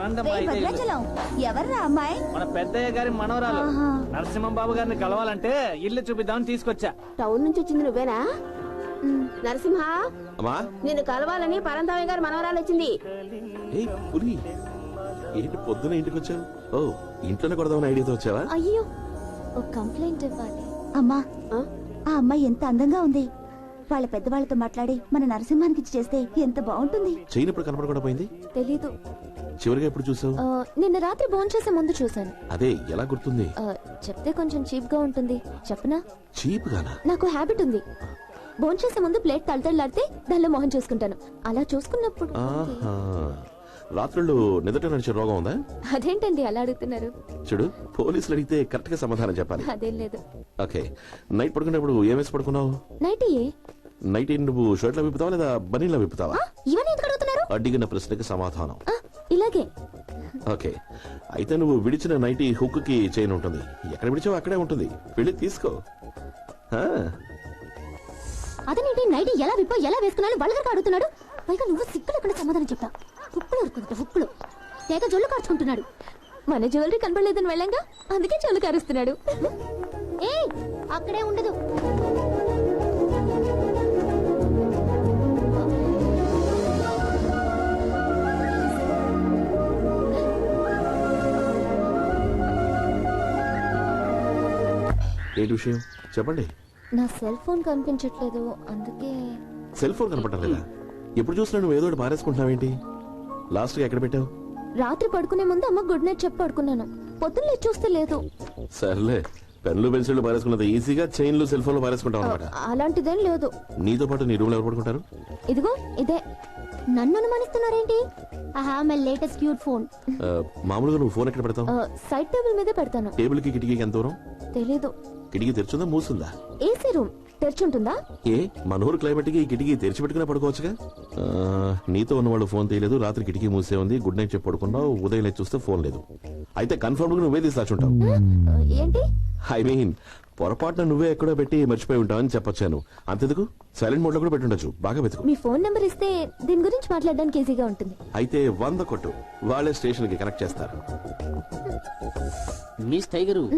రండమ్మా, రేయ్ అయితే ఇల్లు. భద్రాచలం. ఎవర్రా అమ్మాయి? మన పెద్దయ్య గారి మనవరాలు. ఆహా. నరసింహం బాబు గారిని కలవాలంటే ఇల్లు చూపిద్దామని తీసుకొచ్చా. టౌన్ నుంచి వచ్చింది నువ్వేనా? నరసింహ అమ్మా? నిన్ను కలవాలని పరంధామయ్య గారు మనవరాలు వచ్చింది. ఏ పులి. ఏంటి పొద్దున ఇంటికి వచ్చావు? ఓ ఇంట్లోనే కొడదామని ఐడియాతో వచ్చావా? అయ్యో ఒక కంప్లైంట్ ఇవ్వాలి. అమ్మా ఆ? ఆ అమ్మాయి ఎంత అందంగా ఉంది. వాళ్ళ పెద్దవాళ్ళతో మాట్లాడి మన నరసింహానికి ఇచ్చి చేస్తే ఎంత బాగుంటుంది. చేయనప్పుడు కనపడకుండా పోయింది తెలీదు. చివరిగా ఎప్పుడు చూసావు? ఆ, నిన్న రాత్రి భోంచేసే ముందు చూశాను. అదే ఎలా గుర్తుంది? ఆ, చెప్తే కొంచెం చీప్గా ఉంటుంది. చెప్పనా? చీప్ గానా నాకు హ్యాబిట్ ఉంది. భోంచేసే ముందు ప్లేట్ తలతలాడితే దానిలో మొహం చూసుకుంటాను. అలా చూసుకున్నప్పుడు ఆహా. రాత్రుళ్ళు నిద్ర నడిచే రోగం ఉందా? అదేంటండి అలా అడుగుతున్నారు? చూడు పోలీసులు అడిగితే కరెక్ట్గా సమాధానం చెప్పాలి. అదేం లేదు. ఓకే. నైట్ పడుకునేప్పుడు ఏం వేసి పడుకున్నావు? నైట్ ఏ? నైట్ ఏంటి నువ్వు షర్ట్లో విప్పుతావా లేదా బనీలో విప్పుతావా? ఇవన్నీ ఎందుకు అడుగుతున్నారు? అడిగిన ప్రశ్నకి సమాధానం. ఆ, ఇలాగే. ఓకే. అయితే నువ్వు విడిచిన నైటీ హుక్కి చైన్ ఉంటుంది. ఎక్కడ విడిచావు అక్కడే ఉంటుంది. వెళ్ళి తీసుకో. ఆ, అతనేంటి? నైట్ ఎలా విప్పో ఎలా వేసుకున్నాను బలగరగా అడుగుతున్నాడు. పైగా నువ్వు సిగ్గు లేకుండా సమాధానం చెప్పా హుక్కులు ఉరుకుంటా హుక్కులు తెగ జొల్లు కార్చుకుంటున్నాడు. మన జ్యువెలరీ కనపడలేదని వెళ్ళంగా? అందుకే జొల్లు కారుస్తున్నాడు. ఏ అక్కడే ఉండదు. ఏంటి విషయం చెప్పండి. నా సెల్ ఫోన్ కనిపించట్లేదు అందుకే సెల్ ఫోన్ కనపడటం లేదా? ఎప్పుడు చూసినా నువ్వు ఏదో ఒకటి పారేసుకుంటున్నావేంటి? లాస్ట్ ఎక్కడ పెట్టావు? రాత్రి పడుకునే ముందు అమ్మ గుడ్ నైట్ చెప్పి పడుకున్నాను. పొద్దున్న లేచి చూస్తే లేదు. సర్లే పెన్లు పెన్సిళ్ళు పారేసుకున్నంత ఈజీగా చైన్లు సెల్ ఫోన్లు పారేసుకుంటావు అనమాట అలాంటిదేం లేదు. నీతో పాటు నీ రూమ్లో ఎవరు పడుకుంటారు? ఇదిగో ఇదే. నన్ను అనుమానిస్తున్నారేంటి? ఆహా మై లేటెస్ట్ క్యూట్ ఫోన్ ఆ, మామూలుగా నువ్వు ఫోన్ ఎక్కడ పెడతావు? సైడ్ టేబుల్ మీదే పెడతాను. టేబుల్కి కిటికీకి ఎంత దూరం? తెలీదు. కిటికీ తెరుచుందా? మూసుందా? AC room. తెరిచుంటుందా? ఏ? మనూరు క్లైమేట్కి ఈ కిటికీ తెరిచి పెట్టుకునే పడుకోవచ్చుగా? ఆ, నీతో ఉన్నవాళ్ళు ఫోన్ తీయలేదు. రాత్రి కిటికీ మూసే ఉంది. గుడ్ నైట్ చెప్పి పడుకున్నావు. ఉదయం లేచి చూస్తే ఫోన్ లేదు. అయితే కన్ఫర్మ్గా నువ్వే తీసి దాచుంటావు ఆ, ఏంటి? ఐ మీన్ పొరపాటున నువ్వే ఎక్కడో పెట్టి మర్చిపోయి ఉంటావని చెప్పొచ్చాను. అంతెందుకు? సైలెంట్ మోడ్లో కూడా పెట్టుండొచ్చు. బాగా వెతుకు. మీ ఫోన్ నెంబర్ ఇస్తే దీని గురించి మాట్లాడడానికి ఈజీగా ఉంటుంది. అయితే వంద కొట్టు. వాళ్ళే స్టేషన్కి కనెక్ట్ చేస్తారు. మిస్ టైగరు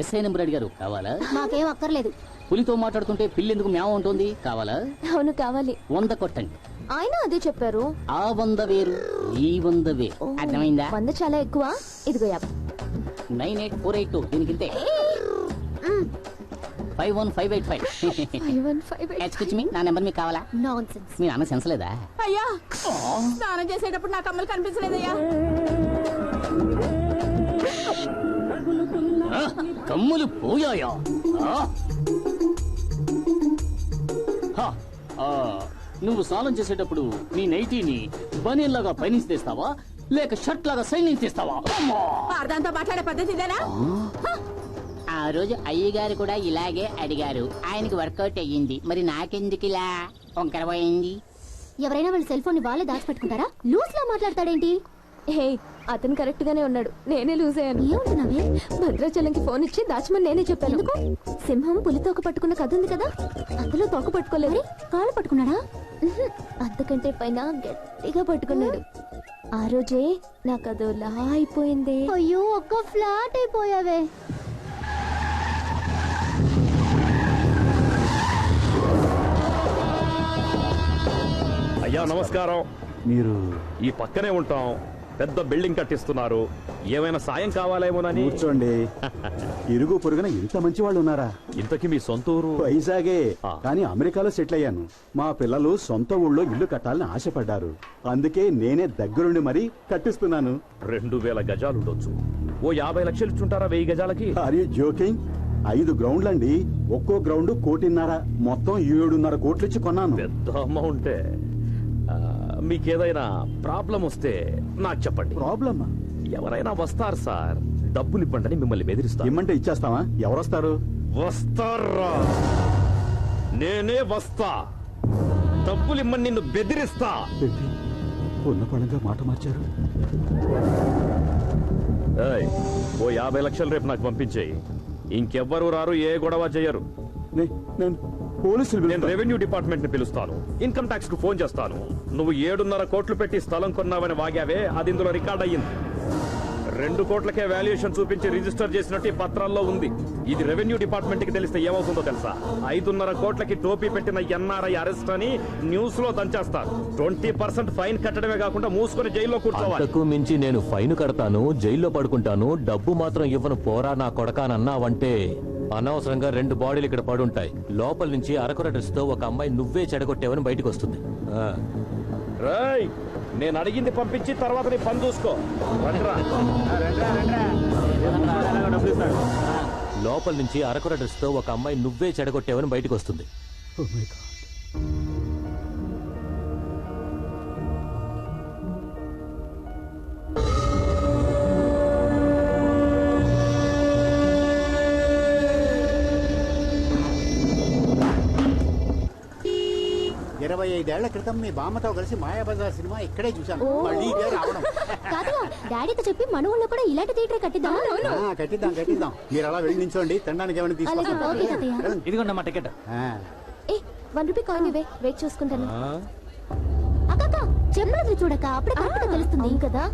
ఎస్ఐ నెంబర్ అడిగారు కావాలా? మాకేం అక్కర్లేదు. పులితో మాట్లాడుతుంటే పిల్లి ఎందుకు మ్యావ ఉంటుంది కావాలా? అవును కావాలి. వంద కొట్టండి. ఆయన అదే చెప్పారు. ఆ వంద వేరు ఈ వంద వేరు. అర్థమైందా? వంద చాలా ఎక్కువ. ఇదిగో యాభై nine eight four eight two దీనికి five one five eight five. Five one five excuse me నా నెంబర్ మీకు కావాలా? నాన్ సెన్స్ మీ నాన్న సెన్స్ లేదా? అయ్యా స్నానం చేసేటప్పుడు నా కమ్మలు కనిపించలేదయ్యా. కమ్ములు పోయాయా? ఆ? హా, ఆ, నువ్వు స్నానం చేసేటప్పుడు నీ నైటీని బనీన్ లాగా పైనుంచి తీస్తావా? లేక షర్ట్ లాగా సైడ్ నుంచి తీస్తావా! అర్థంతో మాట్లాడే పద్ధతి ఇదేనా? ఆ? రోజు అయ్యగారు కూడా ఇలాగే అడిగారు. ఆయనకి వర్కౌట్ అయ్యింది. మరి నాకెందుకు ఇలా వంకర పోయింది. ఎవరైనా వాళ్ళ సెల్ ఫోన్ని వాళ్ళే దాచిపెట్టుకుంటారా? లూజ్ లా మాట్లాడతాడేంటి? హే అతను కరెక్ట్ గానే ఉన్నాడు. నేనే లూజ్ అయ్యాను. ఏమంటున్నావే భద్రాచలంకి ఫోన్ ఇచ్చి దాచమని నేనే చెప్పాను. ఎందుకు? సింహం పులి తోక పట్టుకున్న కథ ఉంది కదా? అందులో తోక పట్టుకోలేదు. కాళ్ళు పట్టుకున్నాడా? అంతకంటే పైన గట్టిగా పట్టుకున్నాడు. ఆ రోజే నాకు అదోలా అయిపోయింది. అయ్యో ఒక్క ఫ్లాట్ అయిపోయావే. అయ్యా నమస్కారం. మీరు ఈ పక్కనే ఉంటాం. పెద్ద బిల్డింగ్ కట్టిస్తున్నారు. ఏమైనా సాయం కావాలేమోనని. కూర్చోండి. ఇరుగు పొరుగున ఇంత మంచి వాళ్ళు ఉన్నారా? ఇంతకీ మీ సొంత ఊరు? వైజాగే. కానీ అమెరికాలో సెటిల్ అయ్యాను. మా పిల్లలు సొంత ఊళ్ళో ఇల్లు కట్టాలని ఆశపడ్డారు. అందుకే నేనే దగ్గరుండి మరీ కట్టిస్తున్నాను. రెండు వేల గజాలు ఉండొచ్చు ఓ యాభై లక్షలు ఇచ్చుంటారా వెయ్యి గజాలకి? ఆర్ యూ జోకింగ్ ఐదు గ్రౌండ్లండి. ఒక్కో గ్రౌండ్ కోటిన్నర. మొత్తం ఏడున్నర కోట్లు ఇచ్చి కొన్నాను. పెద్ద అమౌంటే. మీకేదైనా ప్రాబ్లం వస్తే నాకు చెప్పండి. ప్రాబ్లమ్? ఎవరైనా వస్తారు సార్. డబ్బులు ఇవ్వండి మిమ్మల్ని బెదిరిస్తారు ఇమ్మంటే ఇచ్చేస్తావా? ఎవరొస్తారు? వస్తారా? నేనే వస్తా. డబ్బులు ఇమ్మని నిన్ను బెదిరిస్తా. ఏంటి? ఉన్న పడంగా మాట మార్చారు? ఏయ్, ఓ యాభై లక్షలు రేపు నాకు పంపించేయి. ఇంకెవ్వరు రారు ఏ గొడవ చేయరు. నే- నేను పోలీసులు నేను రెవెన్యూ డిపార్ట్మెంట్ని పిలుస్తాను. ఇన్కమ్ ట్యాక్స్కు ఫోన్ చేస్తాను. నువ్వు ఏడున్నర కోట్లు పెట్టి స్థలం కొన్నావని వాగావే అది ఇందులో రికార్డ్ అయ్యింది. రెండు కోట్లకే వాల్యుయేషన్ చూపించి రిజిస్టర్ చేసినట్టు ఈ పత్రాల్లో ఉంది. ఇది రెవెన్యూ డిపార్ట్మెంట్కి తెలిస్తే ఏమవుతుందో తెలుసా? ఐదున్నర కోట్లకి టోపీ పెట్టిన ఎన్ఆర్ఐ అరెస్ట్ అని న్యూస్లో దంచేస్తారు. ట్వంటీ పర్సెంట్ ఫైన్ కట్టడమే కాకుండా మూసుకొని జైల్లో కూర్చోవాలి. మించి నేను ఫైన్ కడతాను జైల్లో పడుకుంటాను డబ్బు మాత్రం ఇవ్వను పోరా నా కొడకానన్నావంటే అనవసరంగా రెండు బాడీలు ఇక్కడ పడుంటాయి. లోపల నుంచి అరకొర డ్రెస్తో ఒక అమ్మాయి నువ్వే చెడగొట్టావని బయటకు వస్తుంది. ఆ, రేయ్ నేను అడిగింది పంపించి తర్వాత నీ పని చూసుకో. లోపల నుంచి అరకొర డ్రెస్తో ఒక అమ్మాయి నువ్వే చెడగొట్టావని బయటకు వస్తుంది. ఇరవై ఐదేళ్ళ క్రితం మీ బామ్మతో కలిసి మాయాబజార్ సినిమా ఇక్కడే చూశాను. మళ్ళీ ఇదే రావడం. తాతయ్య డాడీతో చెప్పి మన ఊళ్ళో కూడా ఇలాంటి థియేటర్ కట్టిద్దాం ఆ, కట్టిద్దాం కట్టిద్దాం. మీరు అలా వెళ్ళి నించోండి తినడానికి ఏమైనా అలాగే ఓకే తీసుకొస్తాను తాతయ్య ఇదిగోండి మా టికెట్. ఆ, ఏ వన్ రూపీ కాయిన్ ఇవే వెయిట్ చూసుకుంటాను. అక్క చెప్పలేదు చూడక అప్పుడే కరెక్ట్ తెలుస్తుంది కదా?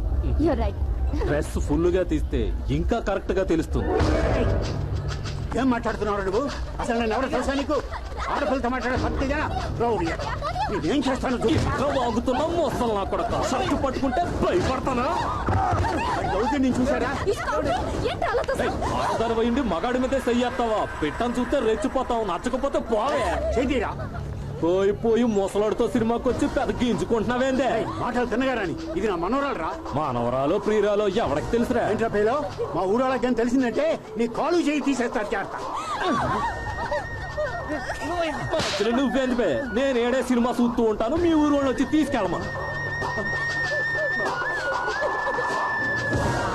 యూర్ రైట్ డ్రెస్ ఫుల్గా తీస్తే ఇంకా కరెక్ట్గా తెలుస్తుంది. ఏం మాట్లాడుతున్నావు నువ్వు? అసలు నేను ఎవరు తెలుసా నీకు? ఆడపిల్లతో మాట్లాడే రౌడీ. నేనేం చేస్తాను చూడు. వాగుతున్నాం మోస్తాను నా కొడక. షర్టు పట్టుకుంటే భయపడతానా? దౌర్జన్యం చూసారా ఆడదానివైండి మగాడి మీదే చెయ్యేస్తావా పెట్టని చూస్తే రెచ్చిపోతావు నచ్చకపోతే పోవే. చెయ్యిరా పోయి పోయి ముసలాడితో సినిమాకి వచ్చి పెద్ద గింజుకుంటున్నావేందే మాటలు తిన్నగారని ఇది నా మనోరాలు రా మానవరాలో ప్రియురాలో ఎవరికి తెలుసురా? ఏంట్రా పేలో? మా ఊరోళ్ళకి తెలిసిందంటే నీ కాలు చేయి తీసేస్తారు చేస్తా నువ్వేంది బే. నేను ఏడే సినిమా చూస్తూ ఉంటాను మీ ఊరు వాళ్ళు వచ్చి తీసుకెళ్ళమా?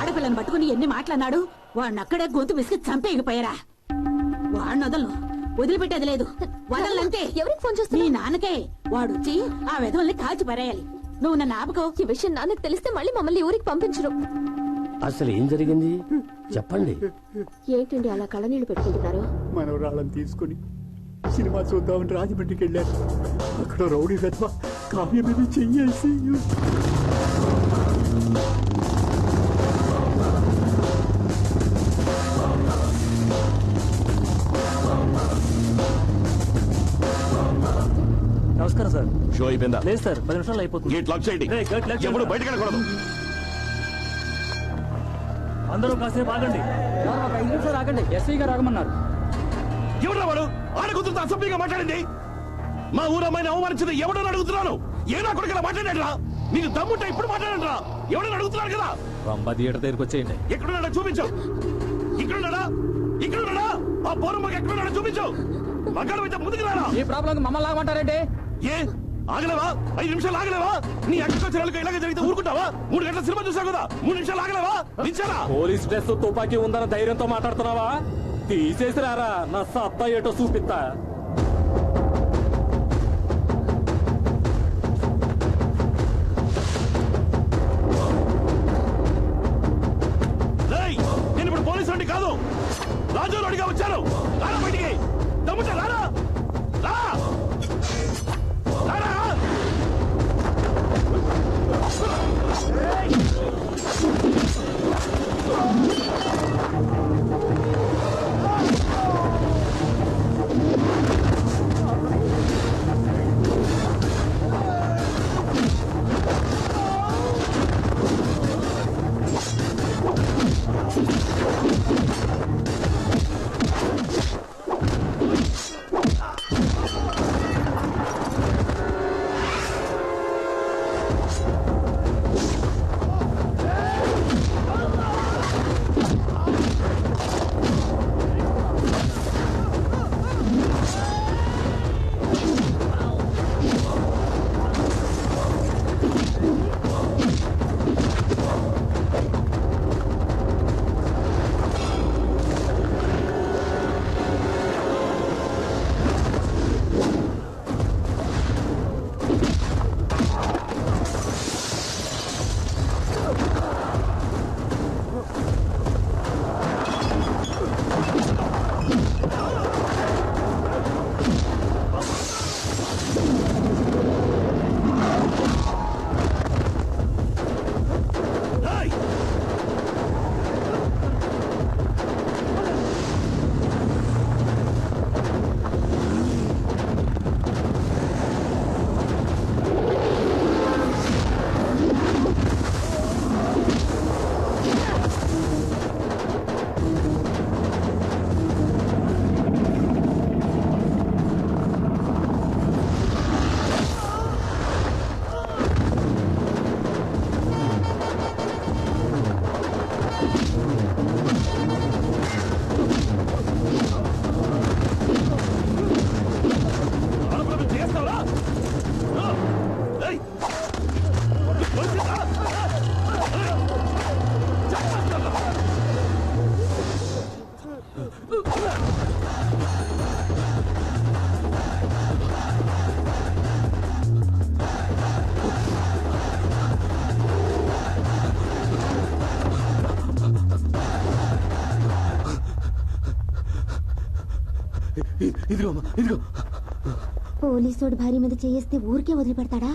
ఆడపిల్లని పట్టుకుని ఎన్ని మాటలన్నాడు వాడిని అక్కడే గొంతు విసిగి చంపేయకపోయారా? వాడిని వదలను. వదిలిపెట్టేది లేదు. వదలంతే ఎవరికి ఫోన్ మీ చేస్తున్నా నాన్నకే. వాడు వచ్చి ఆ విధవల్ని కాల్చి పారేయాలి. నువ్వు నన్ను ఆపకో. ఈ విషయం నాన్నకు తెలిస్తే మళ్ళీ మమ్మల్ని ఊరికి పంపించరు. అసలు ఏం జరిగింది? చెప్పండి. ఏంటండి అలా కళ్ళనీళ్ళు పెట్టుకుంటున్నారు? మనవరాళ్ళని తీసుకుని సినిమా చూద్దామని రాజమండ్రికి వెళ్ళాను. అక్కడ రౌడీ వెధవ కావ్య మీద చెయ్యేసి నమస్కారం సార్. షో అయిపోయిందా? లేదు సార్ పది నిమిషాలు అయిపోతుంది. గేట్ లాక్ చేయండి. రేయ్, గేట్ లాక్ చేయండి. ఎప్పుడు బయటకు వెళ్ళకూడదు. అందరూ కాసేపు ఆగండి. ఒక ఐదు నిమిషాలు ఆగండి. ఎస్ఐ గారు ఆగమన్నారు. ఎవరు వాడు ఆడ కూతురుతో అసభ్యంగా మాట్లాడింది. మా ఊరమ్మాయిని అవమానించింది ఎవడని అడుగుతున్నాను? ఏ నా కొడుకు మాట్లాడాడురా నీకు దమ్ముంటే ఇప్పుడు మాట్లాడండిరా ఎవడని అడుగుతున్నాడు కదా? రంభ థియేటర్ దగ్గరికి వచ్చేయండి. ఎక్కడున్నాడో చూపించు. ఇక్కడున్నాడా? ఇక్కడున్నాడా? ఆ పౌరమ్మకి ఎక్కడున్నాడో చూపించు. మగాడు అయితే ముందుకు రారా. ఈ ప్రాబ్లం మమ్మల్ని ఆగమంటారండి ఏ? ఆగలేవా? ఐదు నిమిషాలు ఆగలేవా? నీ అగ్రికల్చర్ ఇలాగే జరిగితే ఊరుకుంటావా? మూడు గంటల సినిమా చూసావు కదా? మూడు నిమిషాలు ఆగలేవా? నిలిచారా. పోలీస్ డ్రెస్ తుపాకీ ఉందన్న ధైర్యంతో మాట్లాడుతున్నావా? తీసేసి రారా నా సత్తా ఏటో చూపిస్తా. నేను ఇప్పుడు పోలీసు అండి కాదు. రాజు అడిగా వచ్చాను. రారా బయటికి. దమ్ముంటే రారా. ఇదిగో ఇదిగో. పోలీసోడు భార్య మీద చేయేస్తే ఊరికే వదిలిపెడతాడా?